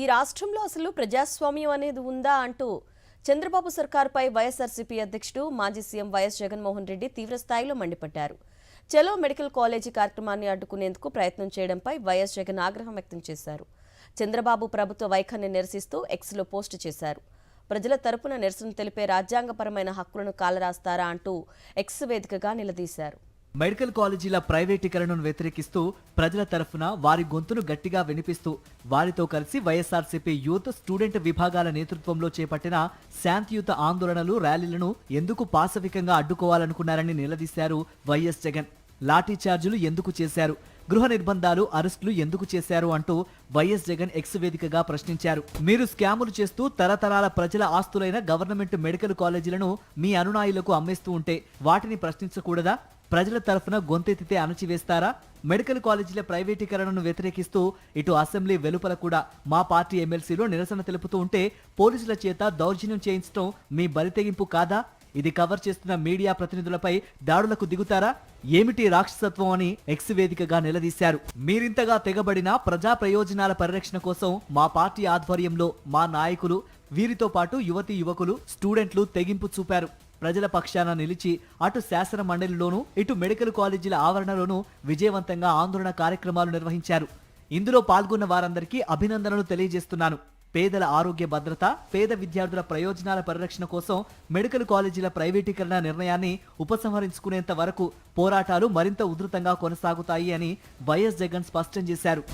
ఈ రాష్ట్రంలో అసలు ప్రజాస్వామ్యం అనేది ఉందా అంటూ చంద్రబాబు సర్కార్పై వైఎస్ఆర్సీపీ అధ్యక్షుడు మాజీ సీఎం వైఎస్ జగన్మోహన్ రెడ్డి తీవ్రస్థాయిలో మండిపడ్డారు. చలో మెడికల్ కాలేజీ కార్యక్రమాన్ని అడ్డుకునేందుకు ప్రయత్నం చేయడంపై వైఎస్ జగన్ ఆగ్రహం వ్యక్తం చేశారు. చంద్రబాబు ప్రభుత్వ వైఖరిని నిరసిస్తూ ఎక్స్లో పోస్టు చేశారు. ప్రజల తరపున నిరసన తెలిపే రాజ్యాంగపరమైన హక్కులను కాలరాస్తారా అంటూ ఎక్స్ వేదికగా నిలదీశారు. మెడికల్ కాలేజీల ప్రైవేటీకరణను వ్యతిరేకిస్తూ ప్రజల తరఫున వారి గొంతును గట్టిగా వినిపిస్తూ వారితో కలిసి వైఎస్ఆర్సీపీ యూత్ స్టూడెంట్ విభాగాల నేతృత్వంలో చేపట్టిన శాంతియుత ఆందోళనలు ర్యాలీలను ఎందుకు పాశవికంగా అడ్డుకోవాలనుకున్నారని నిలదీశారు వైఎస్ జగన్. లాఠీ ఛార్జీలు ఎందుకు చేశారు? గృహ నిర్బంధాలు అరెస్టులు ఎందుకు చేశారు అంటూ వైఎస్ జగన్ ఎక్స్ వేదికగా ప్రశ్నించారు. మీరు స్కాములు చేస్తూ తరతరాల ప్రజల ఆస్తులైన గవర్నమెంట్ మెడికల్ కాలేజీలను మీ అనునాయులకు అమ్మేస్తూ ఉంటే వాటిని ప్రశ్నించకూడదా? ప్రజల తరఫున గొంతెత్తితే అణచివేస్తారా? మెడికల్ కాలేజీల ప్రైవేటీకరణను వ్యతిరేకిస్తూ ఇటు అసెంబ్లీ వెలుపల కూడా మా పార్టీ ఎమ్మెల్సీలు నిరసన తెలుపుతూ ఉంటే పోలీసుల చేత దౌర్జన్యం చేయించడం మీ బలితెగింపు కాదా? ఇది కవర్ చేస్తున్న మీడియా ప్రతినిధులపై దాడులకు దిగుతారా? ఏమిటి రాక్షసత్వం అని ఎక్స్ వేదికగా నిలదీశారు. మీరింతగా తెగబడిన ప్రజా ప్రయోజనాల పరిరక్షణ కోసం మా పార్టీ ఆధ్వర్యంలో మా నాయకులు వీరితో పాటు యువతి యువకులు స్టూడెంట్లు తెగింపు చూపారు. ప్రజల పక్షాన నిలిచి అటు శాసన మండలిలోనూ ఇటు మెడికల్ కాలేజీల ఆవరణలోనూ విజయవంతంగా ఆందోళన కార్యక్రమాలు నిర్వహించారు. ఇందులో పాల్గొన్న వారందరికీ అభినందనలు తెలియజేస్తున్నాను. పేదల ఆరోగ్య భద్రత పేద విద్యార్థుల ప్రయోజనాల పరిరక్షణ కోసం మెడికల్ కాలేజీల ప్రైవేటీకరణ నిర్ణయాన్ని ఉపసంహరించుకునేంత వరకు పోరాటాలు మరింత ఉధృతంగా కొనసాగుతాయి అని వైఎస్ జగన్ స్పష్టం చేశారు.